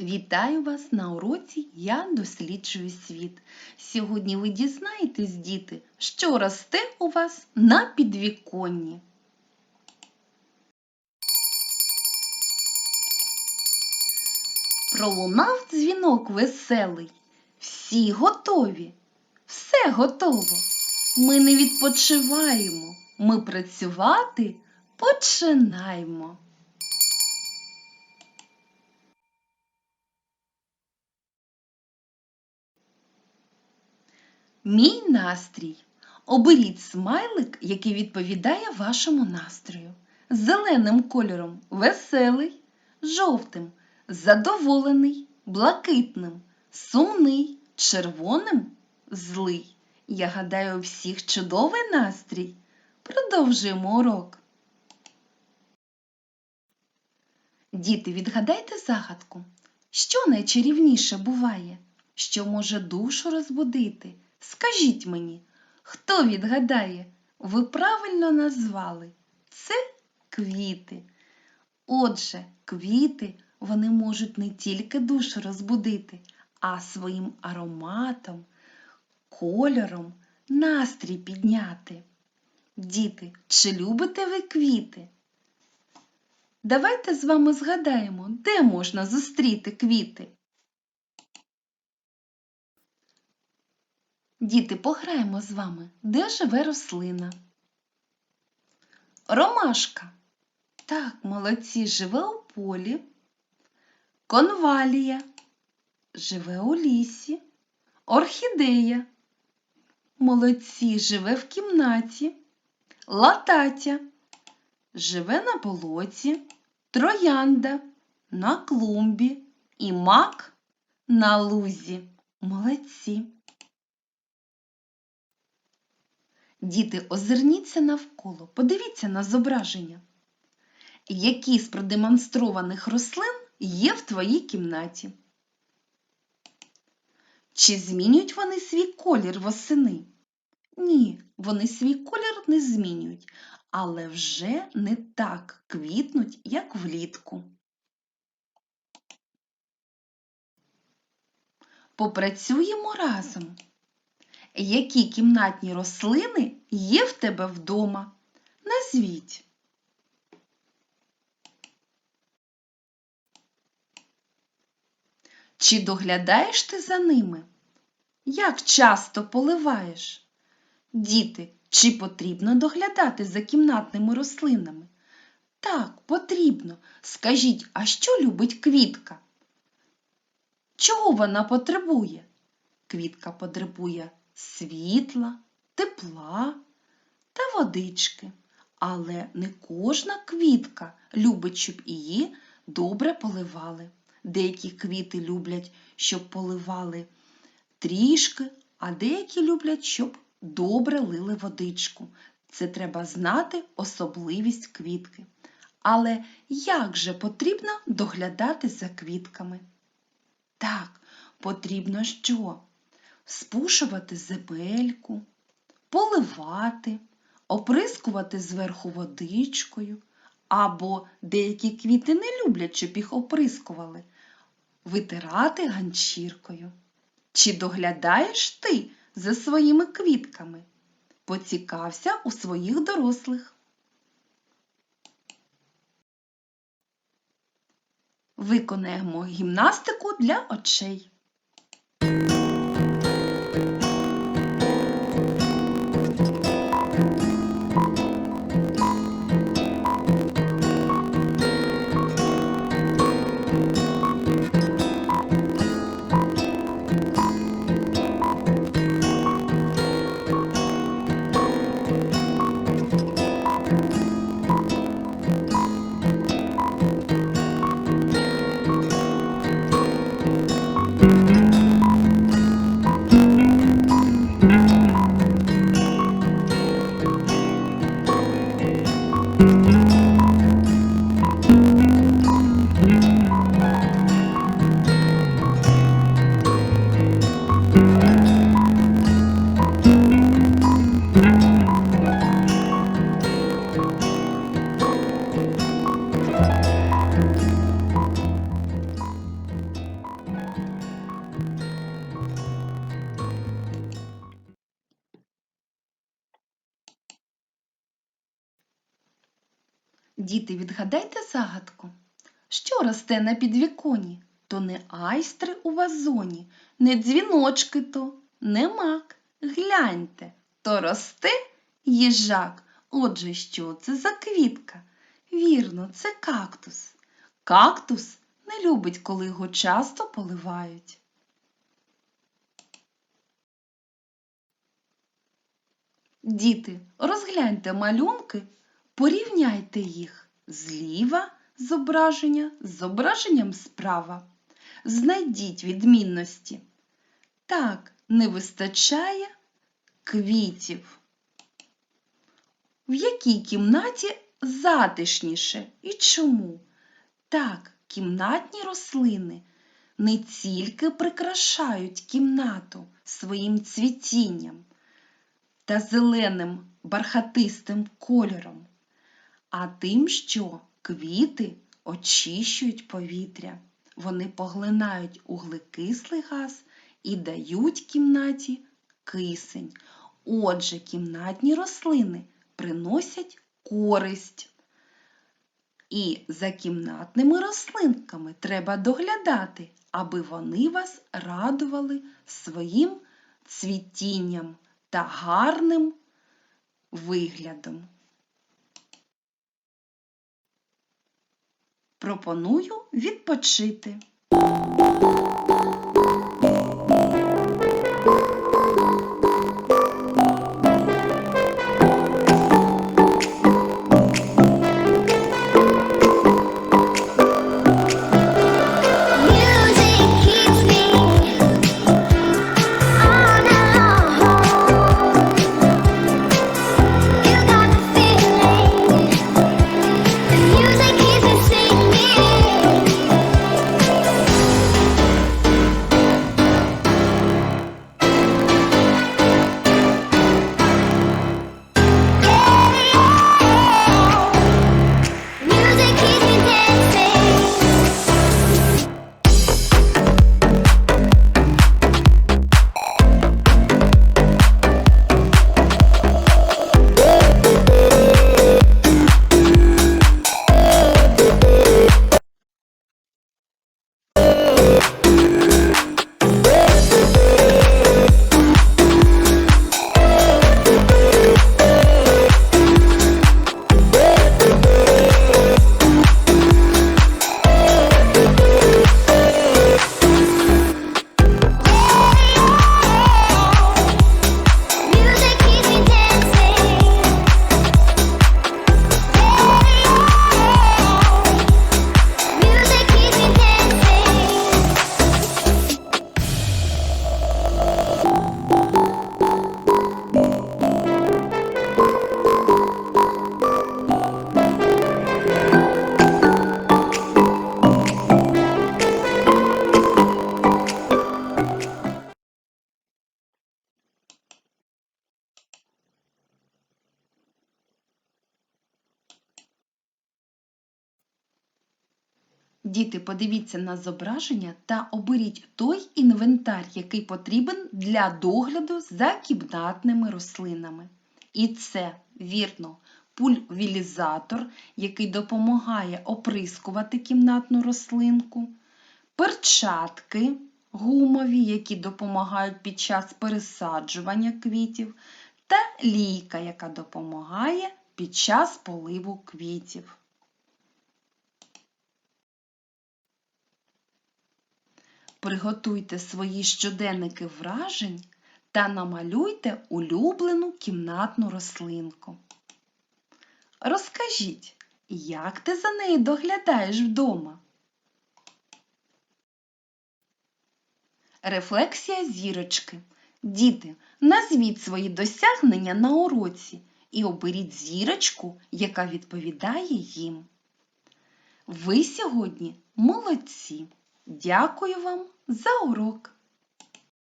Вітаю вас на уроці Я досліджую світ. Сьогодні ви дізнаєтесь, діти, що росте у вас на підвіконні. Пролунав дзвінок веселий. Всі готові. Все готово. Ми не відпочиваємо. Ми працювати починаємо. Мій настрій. Оберіть смайлик, який відповідає вашому настрою. Зеленим кольором веселий, жовтим задоволений, блакитним, сумний, червоним злий. Я гадаю, у всіх чудовий настрій. Продовжуємо урок. Діти, відгадайте загадку. Що найчарівніше буває? Що може душу розбудити? Скажіть мені, хто відгадає? Ви правильно назвали. Це квіти. Отже, квіти вони можуть не тільки душу розбудити, а своїм ароматом, кольором настрій підняти. Діти, чи любите ви квіти? Давайте з вами згадаємо, де можна зустріти квіти. Діти, пограємо з вами, де живе рослина. Ромашка. Так, молодці, живе у полі. Конвалія. Живе у лісі. Орхідея. Молодці, живе в кімнаті. Лататя. Живе на болоті. Троянда на клумбі. І мак на лузі. Молодці. Діти, озирніться навколо, подивіться на зображення. Які з продемонстрованих рослин є в твоїй кімнаті? Чи змінюють вони свій колір восени? Ні, вони свій колір не змінюють, але вже не так квітнуть, як влітку. Попрацюємо разом. Які кімнатні рослини є в тебе вдома? Назвіть. Чи доглядаєш ти за ними? Як часто поливаєш? Діти, чи потрібно доглядати за кімнатними рослинами? Так, потрібно. Скажіть, а що любить квітка? Чого вона потребує? Квітка потребує світла, тепла та водички. Але не кожна квітка любить, щоб її добре поливали. Деякі квіти люблять, щоб поливали трішки, а деякі люблять, щоб добре лили водичку. Це треба знати особливість квітки. Але як же потрібно доглядати за квітками? Так, потрібно що? Спушувати зебельку, поливати, оприскувати зверху водичкою, або деякі квіти не люблять, щоб їх оприскували, витирати ганчіркою. Чи доглядаєш ти за своїми квітками? Поцікався у своїх дорослих. Виконаємо гімнастику для очей. Діти, відгадайте загадку. Що росте на підвіконі? То не айстри у вазоні, не дзвіночки то, не мак. Гляньте, то росте їжак. Отже, що це за квітка? Вірно, це кактус. Кактус не любить, коли його часто поливають. Діти, розгляньте малюнки, порівняйте їх зліва зображення з зображенням справа. Знайдіть відмінності. Так, не вистачає квітів. В якій кімнаті затишніше і чому? Так, кімнатні рослини не тільки прикрашають кімнату своїм цвітінням та зеленим бархатистим кольором, а тим, що квіти очищують повітря. Вони поглинають углекислий газ і дають кімнаті кисень. Отже, кімнатні рослини приносять користь. І за кімнатними рослинками треба доглядати, аби вони вас радували своїм цвітінням та гарним виглядом. Пропоную відпочити. Діти, подивіться на зображення та оберіть той інвентар, який потрібен для догляду за кімнатними рослинами. І це, вірно, пульвілізатор, який допомагає оприскувати кімнатну рослинку, перчатки гумові, які допомагають під час пересаджування квітів, та лійка, яка допомагає під час поливу квітів. Приготуйте свої щоденники вражень та намалюйте улюблену кімнатну рослинку. Розкажіть, як ти за нею доглядаєш вдома? Рефлексія зірочки. Діти, назвіть свої досягнення на уроці і оберіть зірочку, яка відповідає їм. Ви сьогодні молодці! Дякую вам за урок!